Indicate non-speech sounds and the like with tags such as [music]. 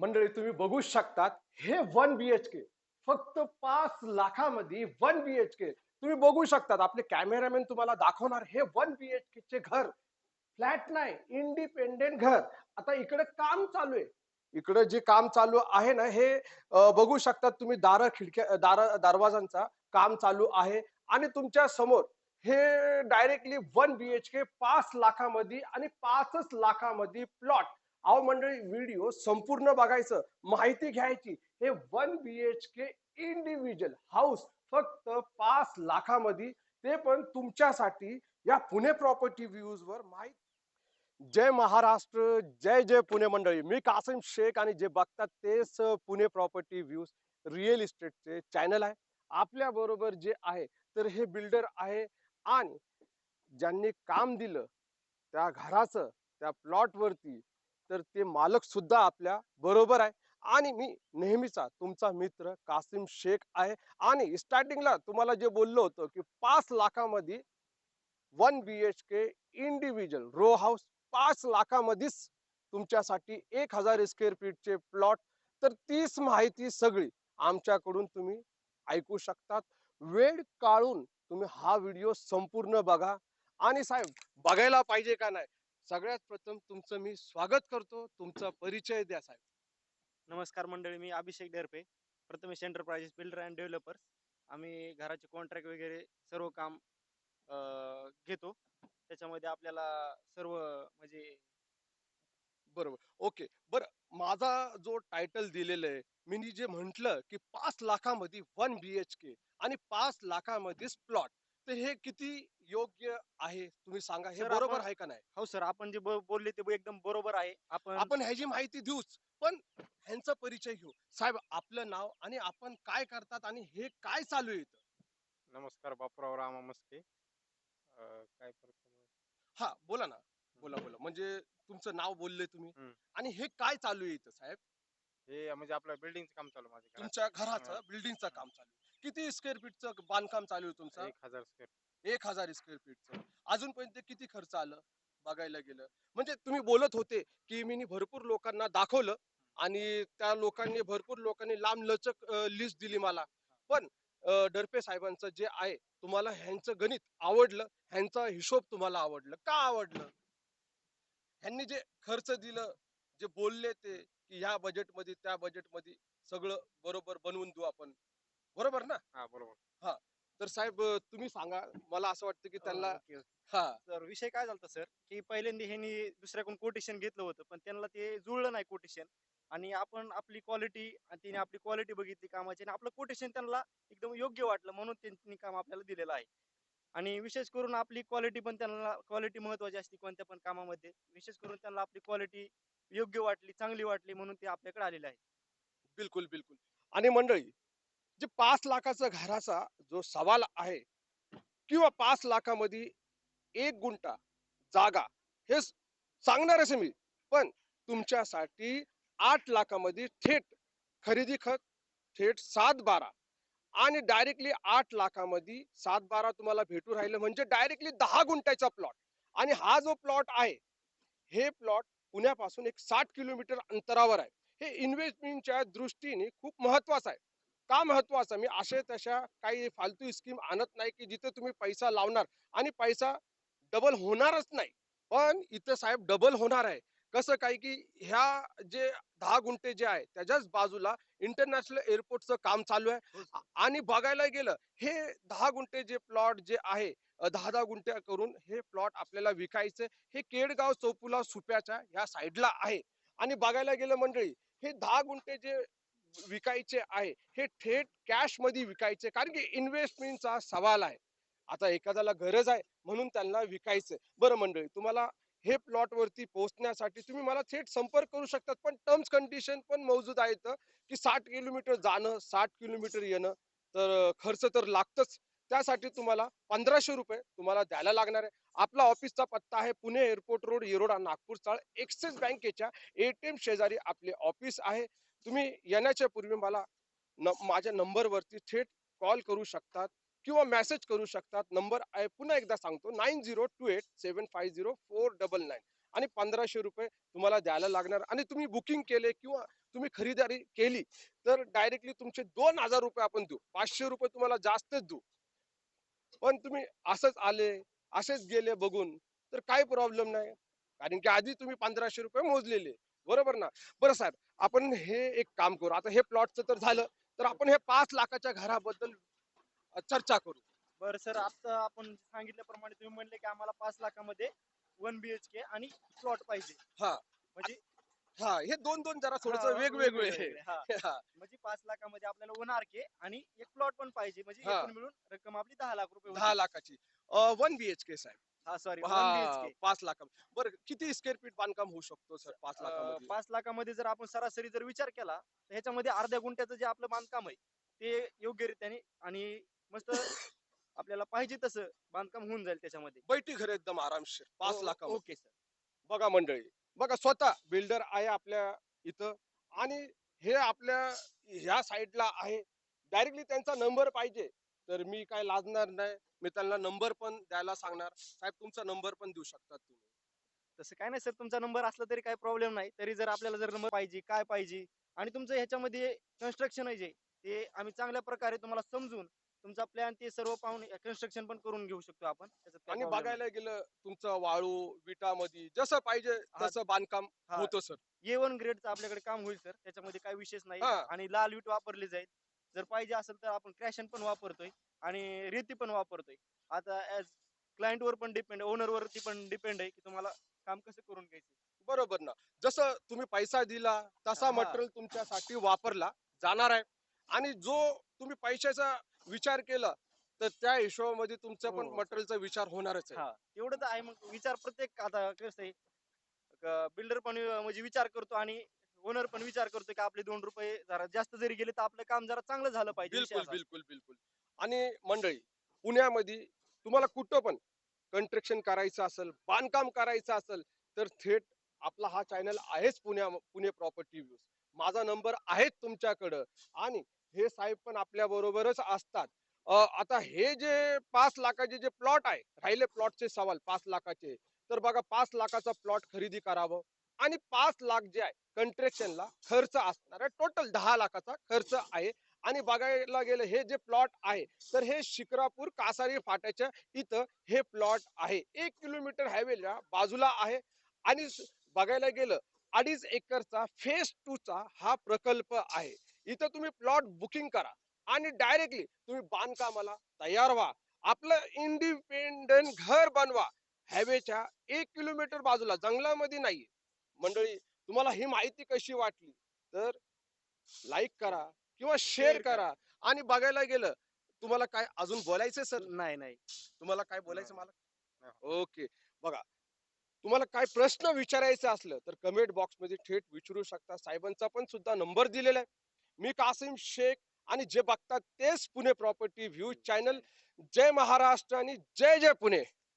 मंडळी तुम्ही बघू शकतात हे वन बीएचके फक्त पाच लाखामध्ये वन बीएचके तुम्ही बघू शकतात आपले कॅमेरामॅन तुम्हाला दाखवणार हे वन बी एच के चे घर. फ्लॅट नाही इंडिपेंडेंट घर. आता इकडे काम चालू आहे. इकडे जे काम चालू आहे ना हे बघू शकतात तुम्ही दार खिडक्या दार दरवाजांचा काम चालू आहे. आणि तुमच्यासमोर हे डायरेक्टली वन बीएचके पाच लाखामध्ये आणि पाचच लाखामध्ये प्लॉट आव मंडळी व्हिडिओ संपूर्ण बघायचं माहिती घ्यायची. हे वन बीएचके इंडिव्हिज्युअल हाऊस फक्त पाच लाखामध्ये. ते पण तुमच्यासाठी या पुणे प्रॉपर्टी व्ह्यूज वर माहिती. जय महाराष्ट्र जय जय पुणे मंडळी. मी कासिम शेख आणि जे बघतात तेच पुणे प्रॉपर्टी व्ह्यूज रिअल इस्टेटचे चॅनल आहे. आपल्या बरोबर जे आहे तर हे बिल्डर आहे आणि ज्यांनी काम दिलं त्या घराचं त्या प्लॉट वरती तर ते मालक सुद्धा आपल्या बरोबर आहे. आणि मी नेहमीचा तुमचा मित्र कासिम शेख आहे. आणि स्टार्टिंगला तुम्हाला जे बोललो होतो की पाच लाखामध्ये one B H K individual row house पाच लाखामध्येच तुमच्यासाठी एक हजार स्क्वेअर फीटचे प्लॉट तर तीच माहिती सगळी आमच्याकडून तुम्ही ऐकू शकतात. वेळ काढून तुम्ही हा व्हिडिओ संपूर्ण बघा. आणि साहेब बघायला पाहिजे का नाही? सगळ्यात प्रथम तुमचं मी स्वागत करतो. तुमचा परिचय द्या साहेब. नमस्कार मंडळी मी Abhishek Derpe Prathamesh enterprises builder and developers आम्ही घराचे कॉन्ट्रॅक्ट वगैरे सर्व काम घेतो. त्याच्यामध्ये आपल्याला सर्व म्हणजे बरोबर. ओके. बर माझा जो टायटल दिलेलं आहे मी जे म्हंटल की पाच लाखामध्ये वन बी एच के आणि पाच लाखामध्येच प्लॉट तर हे किती योग्य आहे? तुम्ही सांगा हे बरोबर आपण- आहे का नाही? हो सर आपण जे ब- बोलले ते एकदम बरोबर आहे. आपण आपण ह्याची माहिती देऊच. पण ह्यांचा परिचय घेऊ. साहेब आपलं नाव आणि आपण काय करतात आणि हे काय चालू आहे इथं? नमस्कार बापूराव रामा मस्के अं, काय प्रथम हा बोला ना. बोला बोला. म्हणजे तुमचं नाव बोलले तुम्ही. हम्म. आणि हे काय चालू आहे इथं साहेब? हे म्हणजे आपलं बिल्डिंगचं काम चालू आहे माझ्या घरात. तुमच्या घराचं. बिल्डिंगचं काम चालू आहे. किती स्क्वेअर फीटचं बांधकाम चालू आहे तुमचं? एक हजार स्क्वेअर एक हजार स्क्वेअर फीटचं अजूनपर्यंत किती खर्च आलं बघायला गेलं? म्हणजे तुम्ही बोलत होते की मी भरपूर लोकांना दाखवलं आणि त्या लोकांनी भरपूर लोकांनी लांब लचक लिस्ट दिली मला. पण डरपे साहेबांचं जे आहे तुम्हाला ह्यांचं गणित आवडलं ह्यांचा हिशोब तुम्हाला आवडलं. का आवडलं? ह्यांनी जे खर्च दिलं जे बोलले ते की ह्या बजेटमध्ये त्या बजेटमध्ये सगळं बरोबर बनवून देऊ आपण. बरोबर ना? हा बरोबर. तर साहेब तुम्ही सांगा. मला असं वाटतं की त्यांना हा. सर विषय काय झाला सर? की पहिल्यांदा ह्यांनी दुसऱ्याकडून कोटेशन घेतलं होतं पण त्यांना ते जुळलं नाही कोटेशन आणि आपण आपली क्वालिटी आणि तिने आपली क्वालिटी बघितली कामाची आणि आपलं कोटेशन त्यांना एकदम योग्य वाटलं म्हणून त्यांनी काम आपल्याला दिलेलं आहे. आणि विशेष करून आपली क्वालिटी पण त्यांना क्वालिटी महत्वाची असते कोणत्या पण कामामध्ये. विशेष करून त्यांना आपली क्वालिटी योग्य वाटली चांगली वाटली म्हणून ते आपल्याकडे आलेले आहे बिलकुल बिलकुल. आणि मंडळी जे पाच लाखाचा घराचा जो सवाल आहे किंवा पाच लाखामध्ये एक गुंठा जागा हे सांगणारच मी. पण तुमच्यासाठी आठ लाखामध्ये थेट खरेदी खत थेट सात बारा आणि डायरेक्टली आठ लाखामध्ये सात बारा तुम्हाला भेटू राहिलं म्हणजे डायरेक्टली दहा गुंठ्याचा प्लॉट. आणि हा जो प्लॉट आहे हे प्लॉट पुण्यापासून एक साठ किलोमीटर अंतरावर आहे. हे इन्व्हेस्टमेंटच्या दृष्टीने खूप महत्वाचं आहे. का महत्वाचं? मी असे तशा काही फालतू स्कीम आणत नाही की जिथे तुम्ही पैसा लावणार आणि पैसा डबल होणारच नाही. पण इथं साहेब डबल होणार आहे. कसं काय की ह्या जे दहा गुंठे जे आहे त्याच्याच बाजूला इंटरनॅशनल एअरपोर्टचं काम चालू आहे. आ- आणि बघायला गेलं हे दहा गुंठे जे प्लॉट जे आहे दहा दहा गुंठे करून हे प्लॉट आपल्याला विकायचे हे केडगाव चौपुला सुप्याच्या ह्या साईडला आहे. आणि बघायला गेलं मंडळी हे दहा गुंठे जे विकायचे आहे हे थेट कॅशमध्ये विकायचे. कारण की इन्व्हेस्टमेंटचा सवाल आहे. आता एखाद्याला गरज आहे म्हणून त्यांना विकायचं. बरं मंडळी तुम्हाला हे प्लॉट वरती पोहोचण्यासाठी तुम्ही मला थेट संपर्क करू शकतात पण टर्म्स कंडिशन पण मौजूद आहेत की साठ किलोमीटर जाणं साठ किलोमीटर येणं तर खर्च तर लागतच. त्यासाठी तुम्हाला पंधराशे रुपये तुम्हाला द्यायला लागणार आहे. आपला ऑफिसचा पत्ता आहे पुणे एअरपोर्ट रोड येरोडा नागपूर स्थळ एक्सिस बँकेच्या एटीएम शेजारी आपले ऑफिस आहे. तुम्ही येण्याच्या पूर्वी मला न माझ्या नंबरवरती थेट कॉल करू शकतात किंवा मेसेज करू शकतात. नंबर आहे पुन्हा एकदा सांगतो nine zero two eight seven five zero four double nine आणि पंधराशे रुपये तुम्हाला द्यायला लागणार आणि तुम्ही बुकिंग केले किंवा तुम्ही खरेदारी केली तर डायरेक्टली तुमचे दोन हजार रुपये आपण देऊ. पाचशे रुपये तुम्हाला जास्तच देऊ. पण तुम्ही असंच आले असेच गेले बघून तर काही प्रॉब्लेम नाही. कारण की आधी तुम्ही पंधराशे रुपये मोजलेले. बरोबर ना बरं साहेब आपण हे एक काम करू आता हे प्लॉटचं तर झालं तर आपण हे पाच लाखाच्या घराबद्दल चर्चा करू बरं सर आता आपण सांगितल्याप्रमाणे तुम्ही म्हणले की आम्हाला पाच लाखामध्ये वन बीएचके आणि प्लॉट पाहिजे हा. म्हणजे हा हे दोन दोन जरा थोडस हा, वेगवेगळे आहे. वेगवेगळे, हा. [laughs] हा, म्हणजे पाच लाखामध्ये आपल्याला वन आर के आणि एक प्लॉट पण पाहिजे म्हणजे हा. एकूण मिळून रक्कम आपली दहा लाख रुपये दहा. लाखाची वन बीएचके साहेब हा सॉरी हा पाच लाख बरं किती स्क्वेअर फीट बांधकाम होऊ शकतो सर पाच लाखामध्ये? पाच लाखामध्ये जर आपण सरासरी जर विचार केला तर ह्याच्यामध्ये अर्ध्या गुंठ्याचं जे आपलं बांधकाम आहे ते योग्यरीत्याने आणि मस्त [coughs] आपल्याला पाहिजे तसं बांधकाम होऊन जाईल त्याच्यामध्ये. बैठी घर एकदम आरामशीर पाच लाखामध्ये. Okay sir. बघा मंडळी बघा स्वतः बिल्डर आहे आपल्या इथं आणि हे आपल्या ह्या साईडला आहे. डायरेक्टली त्यांचा नंबर पाहिजे. तर मी काय लाजणार नाही. मी त्यांना नंबर पण द्यायला सांगणार. साहेब तुमचा नंबर पण देऊ शकतात तुम्ही. तसं काय नाही सर. तुमचा नंबर असला तरी काही प्रॉब्लेम नाही. तरी जर आपल्याला जर नंबर पाहिजे काय पाहिजे आणि तुमचं ह्याच्यामध्ये कन्स्ट्रक्शन आहे जे ते आम्ही चांगल्या प्रकारे तुम्हाला समजून तुमचा प्लॅन ते सर्व पाहून कन्स्ट्रक्शन पण करून घेऊ शकतो आपण. आणि. बघायला गेलं तुमचं वाळू विटामध्ये जसं पाहिजे. तसं बांधकाम. होतं सर. ए वन ग्रेडचं आपल्याकडे काम होईल सर. त्याच्यामध्ये काही विशेष नाही. आणि लाल विट वापरली जाईल. जर पाहिजे असेल तर आपण क्रॅशन पण वापरतोय. आणि रेती पण वापरतोय. आता ऍज क्लायंट वर पण डिपेंड ओनर वरती पण डिपेंड आहे की तुम्हाला काम कसं करून घ्यायचं. बरोबर ना. जसं तुम्ही पैसा दिला तसा हा. मटेरियल तुमच्यासाठी वापरला जाणार आहे. आणि जो तुम्ही पैशाचा विचार केला तर त्या हिशोबामध्ये तुमचा पण हो. मटेरियलचा विचार होणारच आहे. हा. तेवढं तर आहे मग विचार प्रत्येक आता कसं आहे बिल्डर पण म्हणजे विचार करतो आणि ओनर पण विचार करतो की आपले दोन रुपये जरा जास्त जरी गेले तर आपलं काम जरा चांगलं झालं पाहिजे विषय बिलकुल असा. बिलकुल बिलकुल. आणि मंडळी पुण्यामध्ये तुम्हाला कुठं पण कंस्ट्रक्शन करायचं असेल बांधकाम करायचं असेल तर थेट आपला हा चॅनल आहेच पुण्या पुणे प्रॉपर्टी व्ह्यूज माझा नंबर आहेच तुमच्याकडं आणि हे साहेब पण आपल्या बरोबरच असतात. आता हे जे पाच लाखाचे जे प्लॉट आहे राहिले प्लॉटचे सवाल पाच लाखाचे तर बघा पाच लाखाचा प्लॉट खरेदी करावं आणि पाच लाख जे आहे कंस्ट्रक्शनला खर्च असणार आहे. टोटल दहा लाखाचा खर्च आहे. आणि बघायला गेलं हे जे प्लॉट आहे तर हे शिक्रापूर कासारी फाट्याच्या इथं हे प्लॉट आहे. एक किलोमीटर हायवेला बाजूला आहे आणि बघायला गेलं अडीच एकरचा फेज टू चा हा प्रकल्प आहे. इथं तुम्ही प्लॉट बुकिंग करा आणि डायरेक्टली तुम्ही बांधकामाला तयार व्हा. आपलं इंडिपेंडंट घर बनवा. हायवेच्या एक किलोमीटर बाजूला जंगलामध्ये नाहीये. मंडळी तुम्हाला ही माहिती कशी वाटली तर लाईक करा. किंवा शेअर करा. आणि बघायला गेलं तुम्हाला काय अजून बोलायचं सर नाही नाही. तुम्हाला काय बोलायचं. मला? ओके. बघा तुम्हाला काय प्रश्न विचारायचा असलं तर कमेंट बॉक्समध्ये थेट विचारू शकता. साहेबांचा पण सुद्धा नंबर दिलेला आहे. मी कासिम शेख आणि जे बघतात तेच पुणे प्रॉपर्टी व्ह्यू चॅनल जय महाराष्ट्र आणि जय जय पुणे.